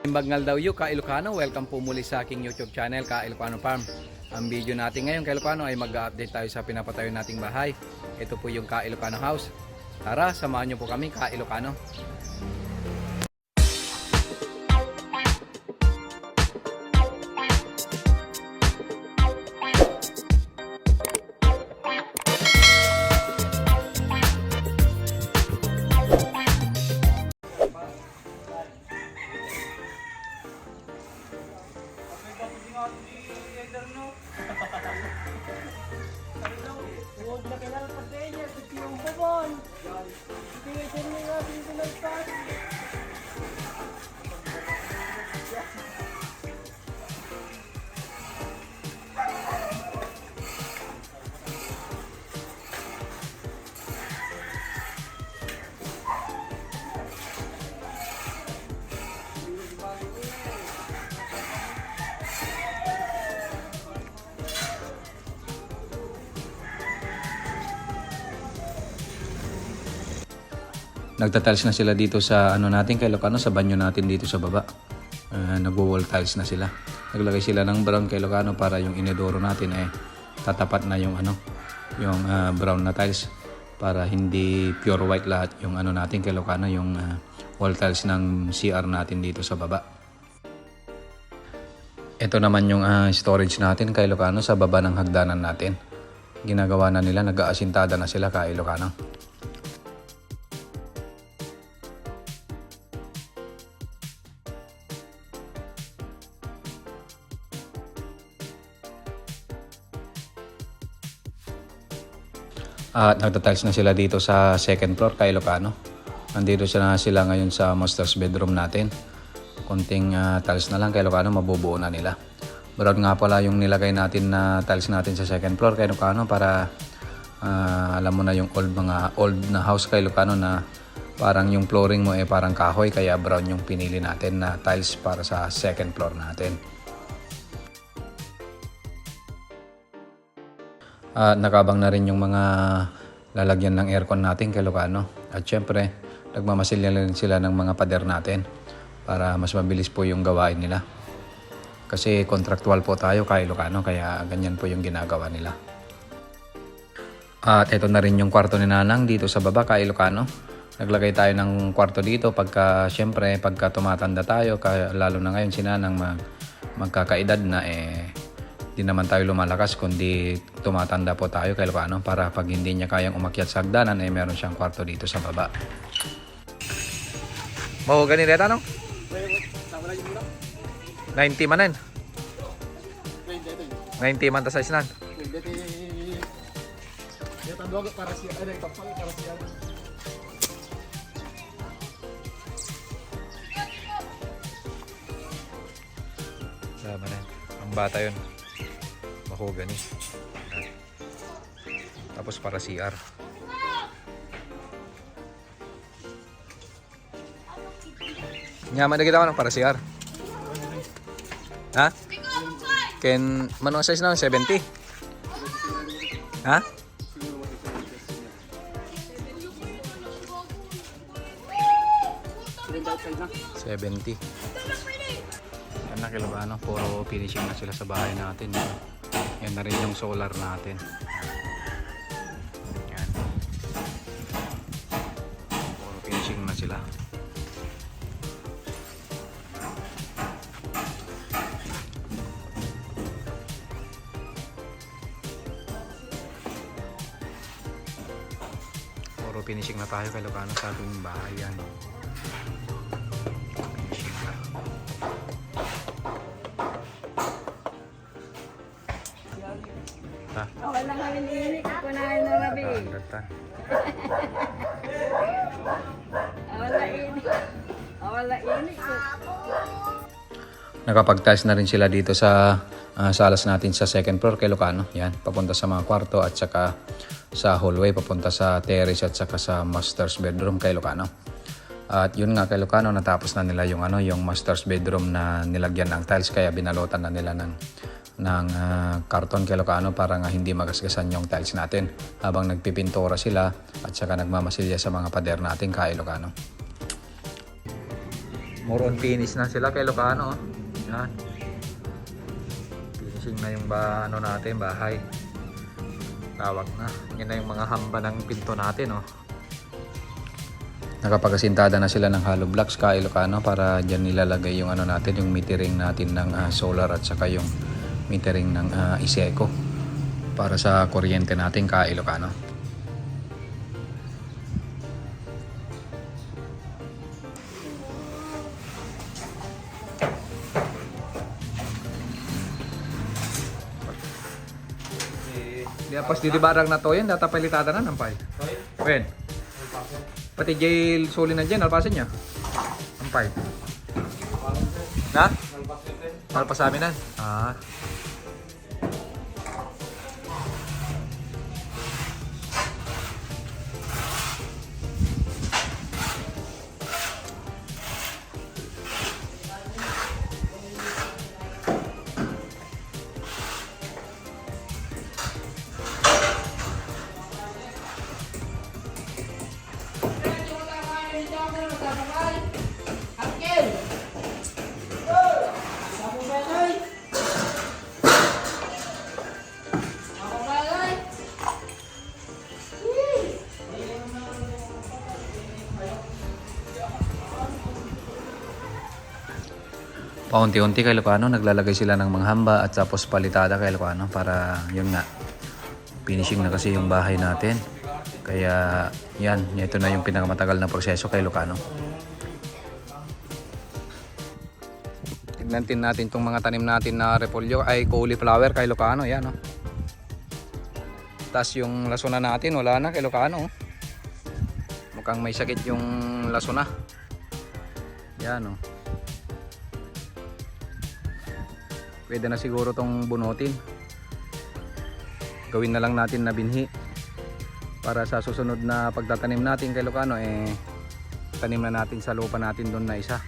Bagnal daw yu, Ka Ilocano. Welcome po muli sa aking YouTube channel, Ka Ilocano Farm. Ang video natin ngayon, Ka Ilocano, ay mag-update tayo sa pinapatayo nating bahay. Ito po yung Ka Ilocano House. Tara, samahan niyo po kami, Ka Nagtatiles na sila dito sa ano natin kay Ilocano, sa banyo natin dito sa baba. Uh, Nagwo-wall tiles na sila. Naglagay sila ng brown kay Ilocano para yung inidoro natin eh tatapat na yung ano, yung ah, brown na tiles para hindi pure white lahat yung ano natin kay Ilocano, yung ah, wall tiles ng CR natin dito sa baba. Ito naman yung ah, storage natin kay Ilocano sa baba ng hagdanan natin. Ginagawa na nila, nag-aasintada na sila kay Ilocano. At nagtatiles na sila dito sa second floor kay Ilocano. Nandito sila sila ngayon sa master's bedroom natin. Konting ah, tiles na lang kay Ilocano, mabubuo na nila. Brown nga pala yung nilagay natin na tiles natin sa second floor kay Ilocano para ah, alam mo na yung old mga old na house kay Ilocano na parang yung flooring mo eh parang kahoy kaya brown yung pinili natin na tiles para sa second floor natin. At nakabang na rin yung mga lalagyan ng aircon natin kay Lucano. At syempre, nagmamasilya rin sila ng mga pader natin para mas mabilis po yung gawain nila. Kasi kontraktual po tayo kay Lucano kaya ganyan po yung ginagawa nila. At ito na rin yung kwarto ni Nanang dito sa baba kay Lucano. Naglagay tayo ng kwarto dito pagka syempre pagka tumatanda tayo lalo na ngayon si Nanang mag, magkakaedad na eh di naman tayo lumalakas kundi tumatanda po tayo kay Lucano para pag hindi niya kayang umakyat sa hagdanan eh meron siyang kwarto dito sa baba. Mo gani reta no? 90 manen. 90 man ta size nan. para siya, tapal para siya. Sama na. Ang bata yun. Mahogany. Tapos para CR. Nyaman na kita para CR. Ha? Ken, manong size na 70? Ha? Seventy. Yan na kilo ano, puro finishing na sila sa bahay natin. Yan na rin yung solar natin. Yan. Puro finishing na sila. Puro finishing na tayo kay Lucano sa ating bahay yan. Gata. Wala inik. Wala inik ko. Nakapag-tiles na rin sila dito sa ah, salas natin sa second floor kay Lucano. Yan, papunta sa mga kwarto at saka sa hallway, papunta sa terrace at saka sa master's bedroom kay Lucano. At yun nga kay Lucano, natapos na nila yung ano, yung master's bedroom na nilagyan ng tiles kaya binalotan na nila ng ng ah, karton kay Lucano para nga hindi magasgasan yung tiles natin habang nagpipintura sila at saka nagmamasilya sa mga pader natin kay Lucano. More on finish na sila kay Ilocano. oh. Yan. Finishing na yung ba, ano natin, bahay. Tawag na. Yan na yung mga hamba ng pinto natin. Oh. Nakapagasintada na sila ng hollow blocks ka Ilocano para dyan nilalagay yung ano natin, yung metering natin ng ah, solar at saka yung metering ng ah, Iseco para sa kuryente natin ka Ilocano. Di pas di barang na to yan, data palitada na ng pay. Wen. Pati jail suli na dyan, alpasan niya. Ang pay. Na? Alpas sa amin na. Ah. Paunti-unti kay Lucano, naglalagay sila ng mga hamba at tapos palitada kay Lucano para yun nga. Finishing na kasi yung bahay natin. Kaya yan, ito na yung pinakamatagal na proseso kay Lucano. Tignan din natin itong mga tanim natin na repolyo ay cauliflower kay Lucano. Yan oh. Tapos yung lasuna natin, wala na kay Lucano. oh. Mukhang may sakit yung lasuna. Yan oh. Pwede na siguro tong bunutin gawin na lang natin na binhi. Para sa susunod na pagtatanim natin kay Lucano eh tanim na natin sa lupa natin doon na isa.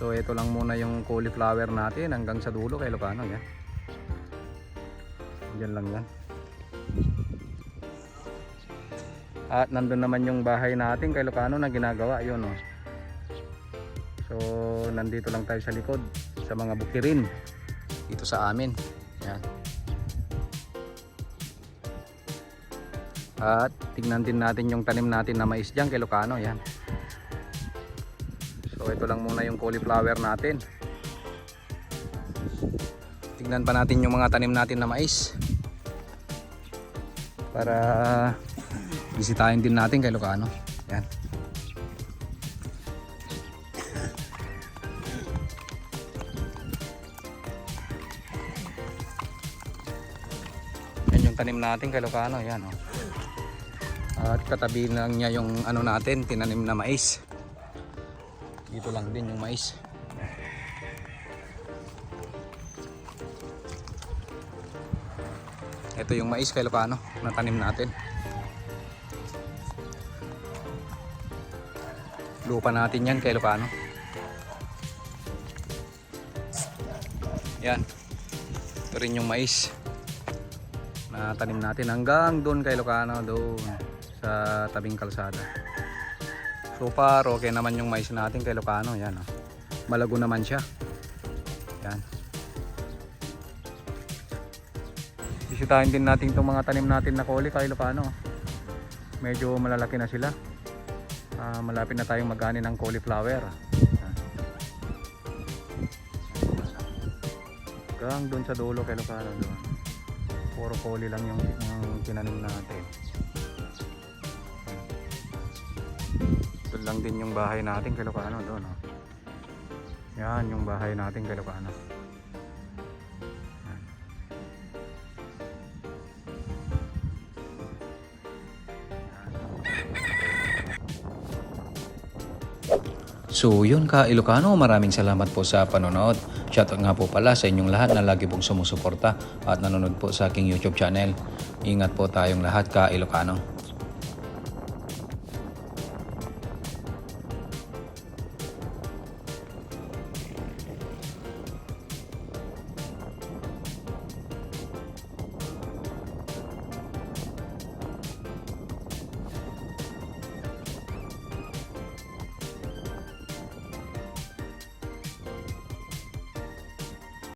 So ito lang muna yung cauliflower natin hanggang sa dulo kay Lucano yan yan lang yan. At nandun naman yung bahay natin kay Lucano na ginagawa yun oh. so nandito lang tayo sa likod sa mga bukirin dito sa amin. Yan. At tignan din natin yung tanim natin na mais dyan kay Lucano. Yan. So ito lang muna yung cauliflower natin. Tignan pa natin yung mga tanim natin na mais. Para bisitahin din natin kay Lucano. Yan. Tanim natin kay Lucano, yan oh. At katabi lang niya yung ano natin, tinanim na mais. Dito lang din yung mais. Ito yung mais kay Lucano na tanim natin. Lupa natin yan kay Lucano. Yan. Ito rin yung mais na tanim natin hanggang doon kay Lucano doon sa tabing kalsada. So far okay naman yung mais natin kay Lucano yan oh. malago naman siya. Yan. Bisitahin din natin itong mga tanim natin na koli kay Lucano medyo malalaki na sila. Ah, malapit na tayong magani ng cauliflower hanggang doon sa dulo kay Lucano doon puro koli lang yung, yung tinanim natin doon lang din yung bahay natin kay Lucano doon oh. yan yung bahay natin kay Lucano. So yun ka Ilocano, maraming salamat po sa panonood. Shoutout nga po pala sa inyong lahat na lagi pong sumusuporta at nanonood po sa aking YouTube channel. Ingat po tayong lahat ka Ilocano.